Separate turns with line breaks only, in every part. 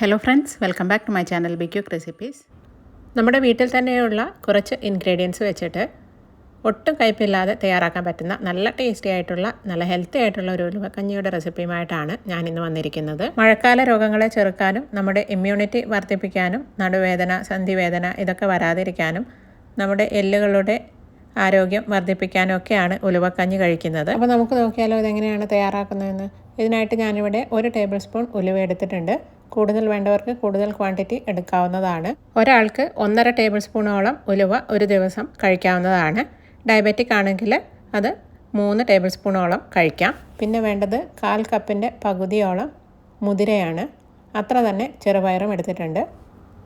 Hello friends welcome back to my channel ബിക്യൂക്ക് recipes നമ്മുടെ വീട്ടിൽ തന്നെയുള്ള കുറച്ച് ഇൻഗ്രീഡിയൻസ് വെച്ചിട്ട് ഒട്ടും കയ്പില്ലാതെ തയ്യാറാക്കാൻ പറ്റുന്ന നല്ല ടേസ്റ്റി ആയിട്ടുള്ള നല്ല ഹെൽത്തി ആയിട്ടുള്ള ഒരു ഉലുവക്കഞ്ഞിയുടെ റെസിപ്പിയുമായിട്ടാണ് ഞാൻ ഇന്ന് വന്നിരിക്കുന്നത്. മഴക്കാല രോഗങ്ങളെ ചെറുക്കാനും നമ്മുടെ ഇമ്മ്യൂണിറ്റി വർദ്ധിപ്പിക്കാനും നടുവേദന സന്ധിവേദന ഇതൊക്കെ വരാതിരിക്കാനും നമ്മുടെ എല്ലുകളുടെ ആരോഗ്യം വർദ്ധിപ്പിക്കാനും ഒക്കെയാണ് ഉലുവക്കഞ്ഞി കഴിക്കുന്നത്. അപ്പോൾ നമുക്ക് നോക്കിയാലോ ഇതെങ്ങനെയാണ് തയ്യാറാക്കുന്നതെന്ന്? ഇതിനായിട്ട് ഞാനിവിടെ ഒരു ടേബിൾ സ്പൂൺ ഉലുവ എടുത്തിട്ടുണ്ട്. കൂടുതൽ വേണ്ടവർക്ക് കൂടുതൽ ക്വാണ്ടിറ്റി എടുക്കാവുന്നതാണ്. ഒരാൾക്ക് ഒന്നര ടേബിൾ സ്പൂണോളം ഉലുവ ഒരു ദിവസം കഴിക്കാവുന്നതാണ്. ഡയബറ്റിക് ആണെങ്കിൽ അത് മൂന്ന് ടേബിൾ സ്പൂണോളം കഴിക്കാം. പിന്നെ വേണ്ടത് കാൽ കപ്പിന്റെ പകുതിയോളം മുതിരയാണ്. അത്ര തന്നെ ചെറുപയറും എടുത്തിട്ടുണ്ട്.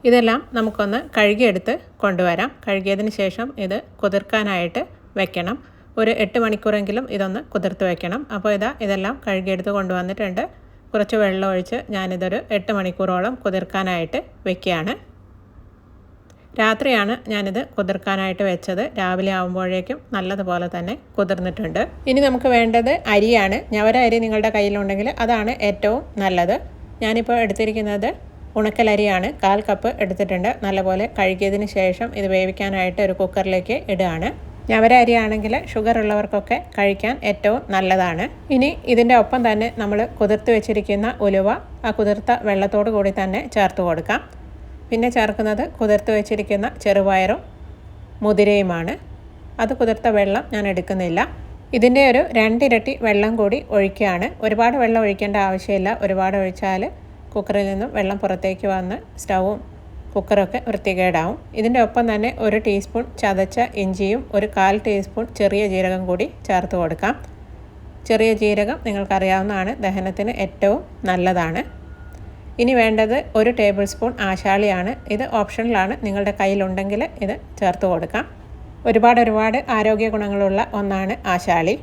ഇതെല്ലാം നമുക്കൊന്ന് കഴുകിയെടുത്ത് കൊണ്ടുവരാം. കഴുകിയതിന് ശേഷം ഇത് കുതിർക്കാനായിട്ട് വെക്കണം. ഒരു എട്ട് മണിക്കൂറെങ്കിലും ഇതൊന്ന് കുതിർത്ത് വെക്കണം. അപ്പോൾ ഇതാ ഇതെല്ലാം കഴുകിയെടുത്ത് കൊണ്ടുവന്നിട്ടുണ്ട്. കുറച്ച് വെള്ളം ഒഴിച്ച് ഞാനിതൊരു എട്ട് മണിക്കൂറോളം കുതിർക്കാനായിട്ട് വെക്കുകയാണ്. രാത്രിയാണ് ഞാനിത് കുതിർക്കാനായിട്ട് വെച്ചത്. രാവിലെ ആകുമ്പോഴേക്കും നല്ലതുപോലെ തന്നെ കുതിർന്നിട്ടുണ്ട്. ഇനി നമുക്ക് വേണ്ടത് അരിയാണ്. ഞവര അരി നിങ്ങളുടെ കയ്യിലുണ്ടെങ്കിൽ അതാണ് ഏറ്റവും നല്ലത്. ഞാനിപ്പോൾ എടുത്തിരിക്കുന്നത് ഉണക്കലരിയാണ് കാൽ കപ്പ് എടുത്തിട്ടുണ്ട്. നല്ലപോലെ കഴുകിയതിന് ശേഷം ഇത് വേവിക്കാനായിട്ട് ഒരു കുക്കറിലേക്ക് ഇടുകയാണ്. ഞവര അരിയാണെങ്കിൽ ഷുഗർ ഉള്ളവർക്കൊക്കെ കഴിക്കാൻ ഏറ്റവും നല്ലതാണ്. ഇനി ഇതിന്റെ ഒപ്പം തന്നെ നമ്മൾ കുതിർത്ത് വെച്ചിരിക്കുന്ന ഉലുവ ആ കുതിർത്ത വെള്ളത്തോട് കൂടി തന്നെ ചേർത്ത് കൊടുക്കാം. പിന്നെ ചേർക്കുന്നത് കുതിർത്ത് വെച്ചിരിക്കുന്ന ചെറുപയറും മുതിരയുമാണ്. അത് കുതിർത്ത വെള്ളം ഞാൻ എടുക്കുന്നില്ല. ഇതിന്റെ ഒരു രണ്ടിരട്ടി വെള്ളം കൂടി ഒഴിക്കുകയാണ്. ഒരുപാട് വെള്ളം ഒഴിക്കേണ്ട ആവശ്യമില്ല. ഒരുപാട് ഒഴിച്ചാൽ കുക്കറിൽ നിന്നും വെള്ളം പുറത്തേക്ക് വന്ന് സ്റ്റൗവും കുക്കറൊക്കെ വൃത്തികേടാവും. ഇതിന്റെ ഒപ്പം തന്നെ ഒരു ടീസ്പൂൺ ചതച്ച ഇഞ്ചിയും ഒരു കാൽ ടീസ്പൂൺ ചെറിയ ജീരകം കൂടി ചേർത്ത് കൊടുക്കാം. ചെറിയ ജീരകം നിങ്ങൾക്കറിയാവുന്നതാണ്. ദഹനത്തിന് ഏറ്റവും നല്ലതാണ്. ഇനി വേണ്ടത് ഒരു ടേബിൾ സ്പൂൺ ആശാളിയാണ്. ഇത് ഓപ്ഷണലാണ് നിങ്ങളുടെ കയ്യിലുണ്ടെങ്കിൽ ഇത് ചേർത്ത് കൊടുക്കാം. ഒരുപാട് ഒരുപാട് ആരോഗ്യ ഗുണങ്ങളുള്ള ഒന്നാണ് ആശാളി.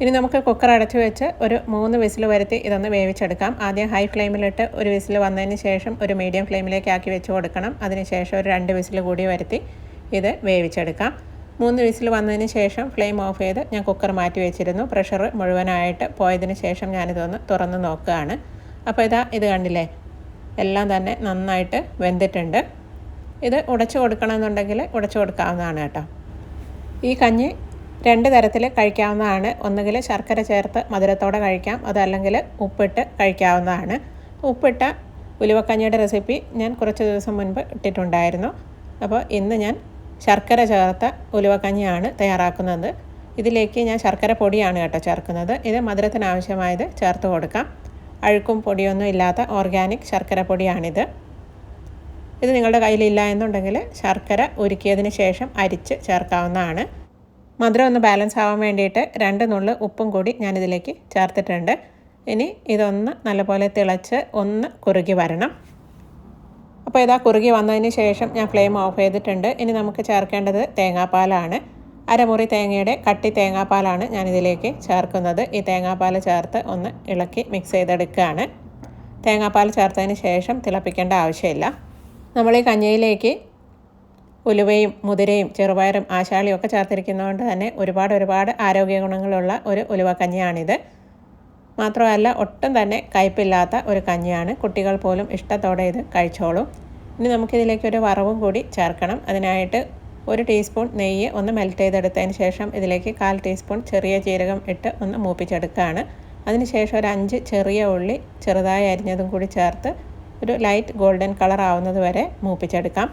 ഇനി നമുക്ക് കുക്കർ അടച്ചു വെച്ച് ഒരു മൂന്ന് വിസിൽ വരുത്തി ഇതൊന്ന് വേവിച്ചെടുക്കാം. ആദ്യം ഹൈ ഫ്ലെയിമിലിട്ട് ഒരു വിസിൽ വന്നതിന് ശേഷം ഒരു മീഡിയം ഫ്ലെയിമിലേക്ക് ആക്കി വെച്ച് കൊടുക്കണം. അതിനുശേഷം ഒരു രണ്ട് വിസിൽ കൂടി വരുത്തി ഇത് വേവിച്ചെടുക്കാം. മൂന്ന് വിസിൽ വന്നതിന് ശേഷം ഫ്ലെയിം ഓഫ് ചെയ്ത് ഞാൻ കുക്കർ മാറ്റി വെച്ചിരുന്നു. പ്രഷർ മുഴുവനായിട്ട് പോയതിന് ശേഷം ഞാനിതൊന്ന് തുറന്ന് നോക്കുകയാണ്. അപ്പോൾ ഇതാ ഇത് കണ്ടില്ലേ? എല്ലാം തന്നെ നന്നായിട്ട് വെന്തിട്ടുണ്ട്. ഇത് ഉടച്ചു കൊടുക്കണമെന്നുണ്ടെങ്കിൽ ഉടച്ചു കൊടുക്കാവുന്നതാണ് കേട്ടോ. ഈ കഞ്ഞി രണ്ട് തരത്തിൽ കഴിക്കാവുന്നതാണ്. ഒന്നുകിൽ ശർക്കര ചേർത്ത് മധുരത്തോടെ കഴിക്കാം. അതല്ലെങ്കിൽ ഉപ്പിട്ട് കഴിക്കാവുന്നതാണ്. ഉപ്പിട്ട ഉലുവക്കഞ്ഞിയുടെ റെസിപ്പി ഞാൻ കുറച്ച് ദിവസം മുൻപ് ഇട്ടിട്ടുണ്ടായിരുന്നു. അപ്പോൾ ഇന്ന് ഞാൻ ശർക്കര ചേർത്ത ഉലുവക്കഞ്ഞിയാണ് തയ്യാറാക്കുന്നത്. ഇതിലേക്ക് ഞാൻ ശർക്കര പൊടിയാണ് കേട്ടോ ചേർക്കുന്നത്. ഇത് മധുരത്തിന് ആവശ്യമായത് ചേർത്ത് കൊടുക്കാം. അഴുക്കും പൊടിയൊന്നും ഇല്ലാത്ത ഓർഗാനിക് ശർക്കര പൊടിയാണിത്. ഇത് നിങ്ങളുടെ കയ്യിലില്ല എന്നുണ്ടെങ്കിൽ ശർക്കര ഉരുക്കിയതിന് ശേഷം അരിച്ച് ചേർക്കാവുന്നതാണ്. മധുരം ഒന്ന് ബാലൻസ് ആവാൻ വേണ്ടിയിട്ട് രണ്ട് നുള്ള് ഉപ്പും കൂടി ഞാനിതിലേക്ക് ചേർത്തിട്ടുണ്ട്. ഇനി ഇതൊന്ന് നല്ലപോലെ തിളച്ച് ഒന്ന് കുറുകി വരണം. അപ്പോൾ ഇതാ കുറുകി വന്നതിന് ശേഷം ഞാൻ ഫ്ലെയിം ഓഫ് ചെയ്തിട്ടുണ്ട്. ഇനി നമുക്ക് ചേർക്കേണ്ടത് തേങ്ങാപ്പാലാണ്. അരമുറി തേങ്ങയുടെ കട്ടി തേങ്ങാപ്പാലാണ് ഞാനിതിലേക്ക് ചേർക്കുന്നത്. ഈ തേങ്ങാപ്പാൽ ചേർത്ത് ഒന്ന് ഇളക്കി മിക്സ് ചെയ്തെടുക്കുകയാണ്. തേങ്ങാപ്പാൽ ചേർത്തതിന് ശേഷം തിളപ്പിക്കേണ്ട ആവശ്യമില്ല. നമ്മൾ ഈ കഞ്ഞിയിലേക്ക് ഉലുവയും മുതിരയും ചെറുപയറും ആശാളിയും ഒക്കെ ചേർത്തിരിക്കുന്നതുകൊണ്ട് തന്നെ ഒരുപാട് ഒരുപാട് ആരോഗ്യ ഗുണങ്ങളുള്ള ഒരു ഉലുവ കഞ്ഞിയാണിത്. മാത്രമല്ല ഒട്ടും തന്നെ കയ്പില്ലാത്ത ഒരു കഞ്ഞിയാണ്. കുട്ടികൾ പോലും ഇഷ്ടത്തോടെ ഇത് കഴിച്ചോളും. ഇനി നമുക്കിതിലേക്ക് ഒരു വറവും കൂടി ചേർക്കണം. അതിനായിട്ട് ഒരു ടീസ്പൂൺ നെയ്യ് ഒന്ന് മെൽറ്റ് ചെയ്തെടുത്തതിന് ശേഷം ഇതിലേക്ക് കാൽ ടീസ്പൂൺ ചെറിയ ജീരകം ഇട്ട് ഒന്ന് മൂപ്പിച്ചെടുക്കുകയാണ്. അതിനുശേഷം ഒരു അഞ്ച് ചെറിയ ഉള്ളി ചെറുതായി അരിഞ്ഞതും കൂടി ചേർത്ത് ഒരു ലൈറ്റ് ഗോൾഡൻ കളർ ആവുന്നത് വരെ മൂപ്പിച്ചെടുക്കാം.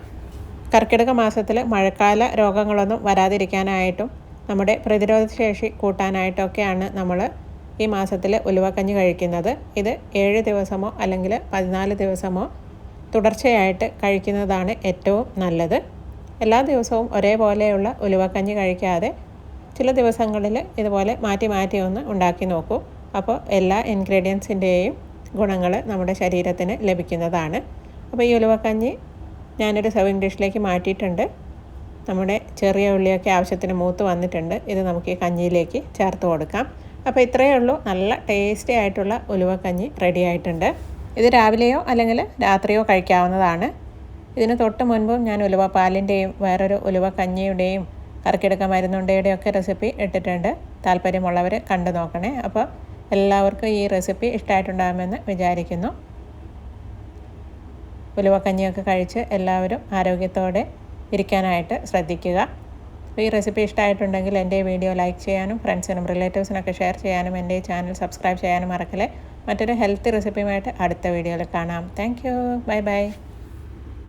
കർക്കിടക മാസത്തിൽ മഴക്കാല രോഗങ്ങളൊന്നും വരാതിരിക്കാനായിട്ടും നമ്മുടെ പ്രതിരോധ ശേഷി കൂട്ടാനായിട്ടൊക്കെയാണ് നമ്മൾ ഈ മാസത്തിൽ ഉലുവക്കഞ്ഞ് കഴിക്കുന്നത്. ഇത് ഏഴ് ദിവസമോ അല്ലെങ്കിൽ പതിനാല് ദിവസമോ തുടർച്ചയായിട്ട് കഴിക്കുന്നതാണ് ഏറ്റവും നല്ലത്. എല്ലാ ദിവസവും ഒരേപോലെയുള്ള ഉലുവക്കഞ്ഞ് കഴിക്കാതെ ചില ദിവസങ്ങളിൽ ഇതുപോലെ മാറ്റി മാറ്റി ഒന്ന് ഉണ്ടാക്കി നോക്കൂ. അപ്പോൾ എല്ലാ ഇൻഗ്രീഡിയൻസിന്റെയും ഗുണങ്ങൾ നമ്മുടെ ശരീരത്തിന് ലഭിക്കുന്നതാണ്. അപ്പോൾ ഈ ഉലുവക്കഞ്ഞി ഞാനൊരു സെർവിങ് ഡിഷിലേക്ക് മാറ്റിയിട്ടുണ്ട്. നമ്മുടെ ചെറിയ ഉള്ളിയൊക്കെ ആവശ്യത്തിന് മൂത്ത് വന്നിട്ടുണ്ട്. ഇത് നമുക്ക് ഈ കഞ്ഞിയിലേക്ക് ചേർത്ത് കൊടുക്കാം. അപ്പോൾ ഇത്രയേ ഉള്ളൂ. നല്ല ടേസ്റ്റി ആയിട്ടുള്ള ഉലുവക്കഞ്ഞി റെഡി ആയിട്ടുണ്ട്. ഇത് രാവിലെയോ അല്ലെങ്കിൽ രാത്രിയോ കഴിക്കാവുന്നതാണ്. ഇതിന് തൊട്ട് മുൻപും ഞാൻ ഉലുവ പാലിന്റെയും വേറൊരു ഉലുവക്കഞ്ഞിയുടെയും കറക്കിടക്ക മരുന്നുണ്ടയുടെയും ഒക്കെ റെസിപ്പി ഇട്ടിട്ടുണ്ട്. താല്പര്യമുള്ളവർ കണ്ടു നോക്കണേ. അപ്പോൾ എല്ലാവർക്കും ഈ റെസിപ്പി ഇഷ്ടമായിട്ടുണ്ടാകുമെന്ന് വിചാരിക്കുന്നു. ഉലുവക്കഞ്ഞിയൊക്കെ കഴിച്ച് എല്ലാവരും ആരോഗ്യത്തോടെ ഇരിക്കാനായിട്ട് ശ്രദ്ധിക്കുക. ഈ റെസിപ്പി ഇഷ്ടമായിട്ടുണ്ടെങ്കിൽ എന്റെ വീഡിയോ ലൈക്ക് ചെയ്യാനും ഫ്രണ്ട്സിനും റിലേറ്റീവ്സിനൊക്കെ ഷെയർ ചെയ്യാനും എന്റെ ചാനൽ സബ്സ്ക്രൈബ് ചെയ്യാനും മറക്കല്ലേ. മറ്റൊരു ഹെൽത്തി റെസിപ്പിയുമായിട്ട് അടുത്ത വീഡിയോയിൽ കാണാം. Thank you. Bye bye.